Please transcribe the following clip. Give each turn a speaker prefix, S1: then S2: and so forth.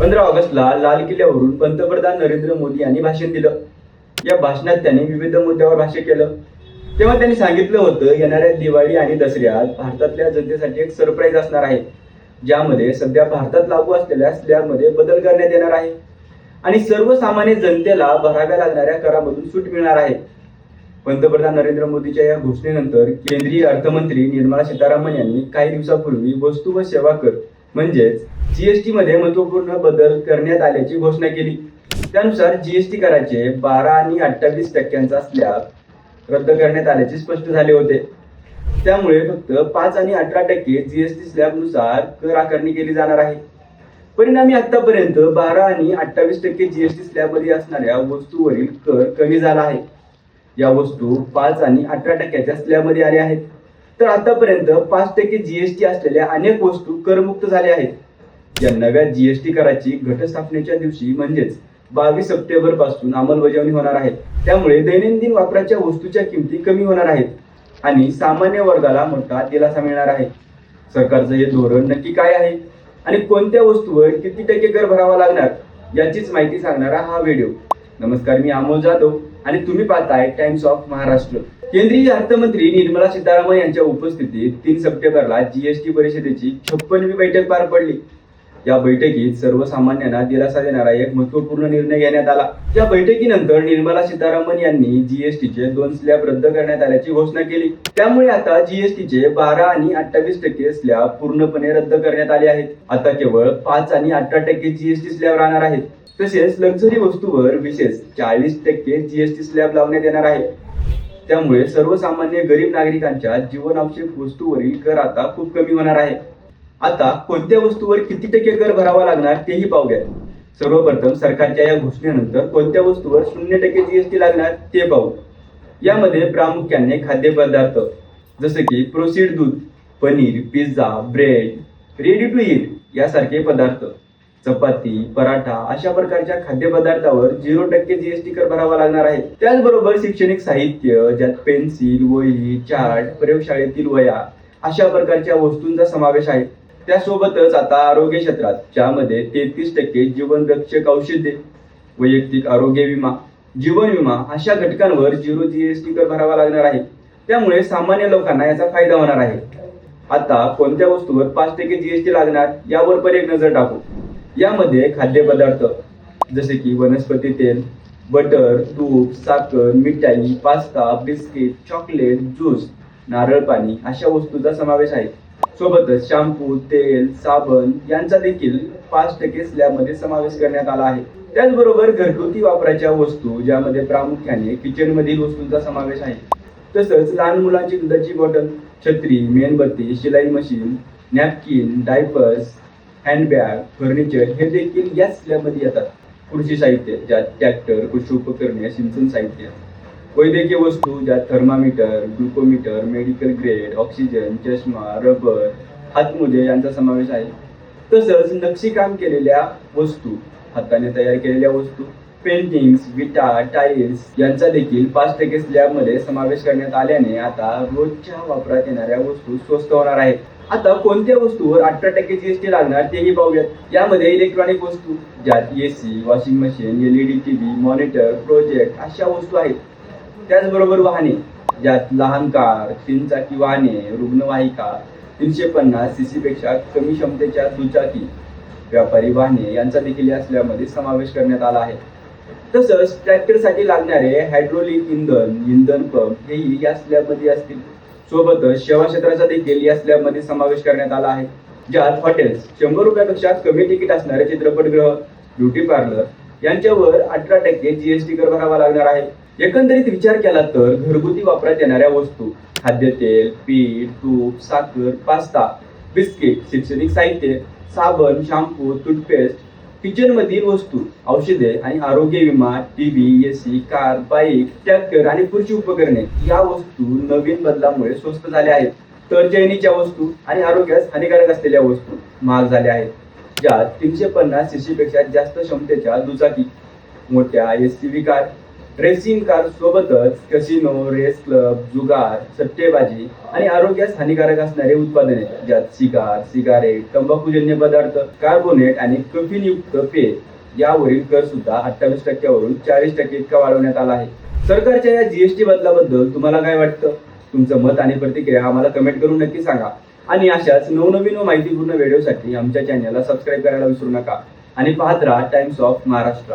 S1: पंधरा ऑगस्टला लाल किल्ल्यावरून पंतप्रधान नरेंद्र मोदी यांनी भाषण दिलं. या भाषणात त्यांनी विविध मुद्द्यावर भाष्य केलं. तेव्हा त्यांनी सांगितलं होतं येणाऱ्या दिवाळी आणि दसऱ्यात भारतातल्या जनतेसाठी एक सरप्राईज असणार आहे ज्यामध्ये सध्या भारतात लागू असलेल्या स्लॅबमध्ये बदल करण्यात येणार आहे. आणि सर्वसामान्य जनतेला भराव्या लागणाऱ्या करामधून सूट मिळणार आहे. पंतप्रधान नरेंद्र मोदीच्या या घोषणेनंतर केंद्रीय अर्थमंत्री निर्मला सीतारामन यांनी काही दिवसापूर्वी वस्तू व सेवा कर म्हणजेच जीएसटी मध्ये महत्त्वपूर्ण बदल करण्यात आल्याची घोषणा केली. त्यानुसार जीएसटी कराचे बारा आणि अठ्ठावीस टक्क्यांचा स्लॅब रद्द करण्यात आल्याचे स्पष्ट झाले होते. त्यामुळे फक्त पाच आणि अठरा टक्के जीएसटी स्लॅबनुसार कर आकारणी केली जाणार आहे. परिणामी आतापर्यंत बारा आणि अठ्ठावीस टक्के जीएसटी स्लॅबमध्ये असणाऱ्या वस्तूवरील कर कमी झाला आहे. या वस्तू पाच आणि अठरा टक्क्याच्या स्लॅबमध्ये आल्या आहेत. तर आतापर्यंत पाच टक्के जीएसटी असलेल्या अनेक वस्तू करमुक्त झाल्या आहेत. या नव्या जीएसटी कराची घटस्थापनेच्या दिवशी म्हणजेच बावीस सप्टेंबरपासून अंमलबजावणी होणार आहे. त्यामुळे दैनंदिन वापराच्या वस्तूच्या किमती कमी होणार आहेत आणि सामान्य वर्गाला मोठा दिलासा मिळणार आहे. सरकारचं हे धोरण नक्की काय आहे आणि कोणत्या वस्तूवर किती टक्के कर भरावा लागणार याचीच माहिती सांगणारा हा व्हिडिओ. नमस्कार मी अमोल जाधव आणि तुम्ही पाहताय टाइम्स ऑफ महाराष्ट्र केंद्रीय अर्थमंत्री निर्मला सीतारामन यांच्या उपस्थितीत तीन सप्टेंबरला जीएसटी परिषदेची छप्पनवी बैठक पार पडली. या बैठकीत सर्वसामान्यांना दिलासा देणारा एक महत्त्वपूर्ण निर्णय घेण्यात आला. या बैठकीनंतर निर्मला सीतारामन यांनी जीएसटीचे दोन स्लॅब रद्द करण्यात आल्याची घोषणा केली. त्यामुळे आता जीएसटीचे बारा आणि अठ्ठावीस टक्के स्लॅब पूर्णपणे रद्द करण्यात आले आहेत. आता केवळ पाच आणि अठरा टक्के जीएसटी स्लॅब राहणार आहेत. तसेच लक्झरी वस्तूवर विशेष चाळीस टक्के जीएसटी स्लॅब लावण्यात येणार आहे. त्यामुळे सर्वसामान्य गरीब नागरिकांच्या जीवनावश्यक वस्तूवरील कर आता खूप कमी होणार आहे. आता कोणत्या वस्तूवर किती टक्के कर भरावा लागणार तेही पाहूया. सर्वप्रथम सरकारच्या या घोषणेनंतर कोणत्या वस्तूवर शून्य टक्के जीएसटी लागणार ते पाहू. यामध्ये प्रामुख्याने खाद्यपदार्थ जसे की प्रोसीड दूध paneer pizza bread ready to eat यासारखे पदार्थ. चपाती पराठा अशा प्रकारच्या खाद्यपदार्थावर झिरो टक्के जीएसटी कर भरावा लागणार आहे. त्याचबरोबर शैक्षणिक साहित्य ज्यात पेन्सिल वही चार्ट प्रयोगशाळेतील वया अशा प्रकारच्या वस्तूंचा समावेश आहे. त्यासोबतच आता आरोग्य क्षेत्रात ज्यामध्ये तेहतीस टक्के जीवनरक्षक औषधे वैयक्तिक आरोग्य विमा जीवन विमा अशा घटकांवर झिरो जीएसटी कर भरावा लागणार आहे. त्यामुळे सामान्य लोकांना याचा फायदा होणार आहे. आता कोणत्या वस्तूवर पाच टक्के जीएसटी लागणार यावर पण एक नजर टाकू. यामध्ये खाद्यपदार्थ जसे की वनस्पती तेल बटर तूप साखर मिठाई पास्ता बिस्किट चॉकलेट ज्यूस नारळ पाणी अशा वस्तूंचा समावेश आहे. सोबतच शॅम्पू तेल साबण यांचा देखील पाच टक्के स्लॅबमध्ये समावेश करण्यात आला आहे. त्याचबरोबर घरगुती वापराच्या वस्तू ज्यामध्ये प्रामुख्याने किचनमधील वस्तूंचा समावेश आहे. तसंच लहान मुलांची दुधाची बॉटल छत्री मेणबत्ती शिलाई machine napkin diapers handbag furniture हे देखील याच स्लॅबमध्ये येतात. कृषी साहित्य ज्यात ट्रॅक्टर कृषी उपकरणे सिंचन साहित्य. वैद्यकीय वस्तू ज्यात thermometer glucometer medical grade oxygen चष्मा रबर हातमोजे यांचा समावेश आहे. तसंच नक्षीकाम केलेल्या वस्तू हाताने तयार केलेल्या वस्तू पेंटिंग्स विटा टाईल्स यांचा देखील पाच टक्के स्लॅबमध्ये समावेश करण्यात आल्याने आता रोजच्या वापरात येणाऱ्या वस्तू स्वस्त होणार आहेत. आता कोणत्या वस्तूवर अठरा टक्के जीएसटी लागणार तेही पाहूयात. यामध्ये इलेक्ट्रॉनिक वस्तू ज्यात A C washing machine L E D T V monitor project अशा वस्तू आहेत. त्याचबरोबर वाहने ज्यात लहान कार तीनचाकी वाहने रुग्णवाहिका तीनशे पन्नास सी पेक्षा कमी क्षमतेच्या दुचाकी व्यापारी वाहने यांचा देखील असल्यामध्ये समावेश करण्यात आला आहे. तसंच ट्रॅक्टरसाठी लागणारे हायड्रोलिक इंधन इंधन पंप हेही या स्लॅबमध्ये असतील. सोबतच सेवा क्षेत्राचा देखील या स्लॅबमध्ये समावेश करण्यात आला आहे. ज्यात हॉटेल्स शंभर रुपयापेक्षा कमी तिकीट असणारे चित्रपटगृह ब्युटी पार्लर यांच्यावर अठरा टक्के जीएसटी कर भरावा लागणार आहे. एकंदरीत विचार केला तर घरगुती वापरात येणाऱ्या वस्तू खाद्यतेल पीठ तूप साखर पास्ता बिस्किट शैक्षणिक साहित्य साबण शॅम्पू टूथपेस्ट किचन मधील वस्तू औषधे आणि आरोग्य विमा TV AC car bike tractor आणि पुढची उपकरणे या वस्तू नवीन बदलामुळे स्वस्त झाल्या आहेत. तर चैनीच्या वस्तू आणि आरोग्यास हानिकारक असलेल्या वस्तू महाग झाल्या आहेत. ज्यात तीनशे पन्नास सीसीपेक्षा जास्त क्षमतेच्या दुचाकी मोठ्या S C V car racing car सोबतच कसिनो रेस क्लब जुगार सट्टेबाजी आणि आरोग्यास हानिकारक असणारे उत्पादने ज्यात सिगार सिगारेट तंबाखूजन्य पदार्थ कार्बोनेट आणि कफिनयुक्त पेय यावरील कर सुद्धा अठ्ठावीस टक्क्यावरून चाळीस टक्के इतका वाढवण्यात आला आहे. सरकारच्या या जीएसटी बदलाबद्दल तुम्हाला काय वाटतं? तुमचं मत आणि प्रतिक्रिया आम्हाला कमेंट करून नक्की सांगा. आणि अशाच नवनवीन व माहितीपूर्ण व्हिडिओसाठी आमच्या चॅनलला सबस्क्राईब करायला विसरू नका. आणि पाहत राहा टाइम्स ऑफ महाराष्ट्र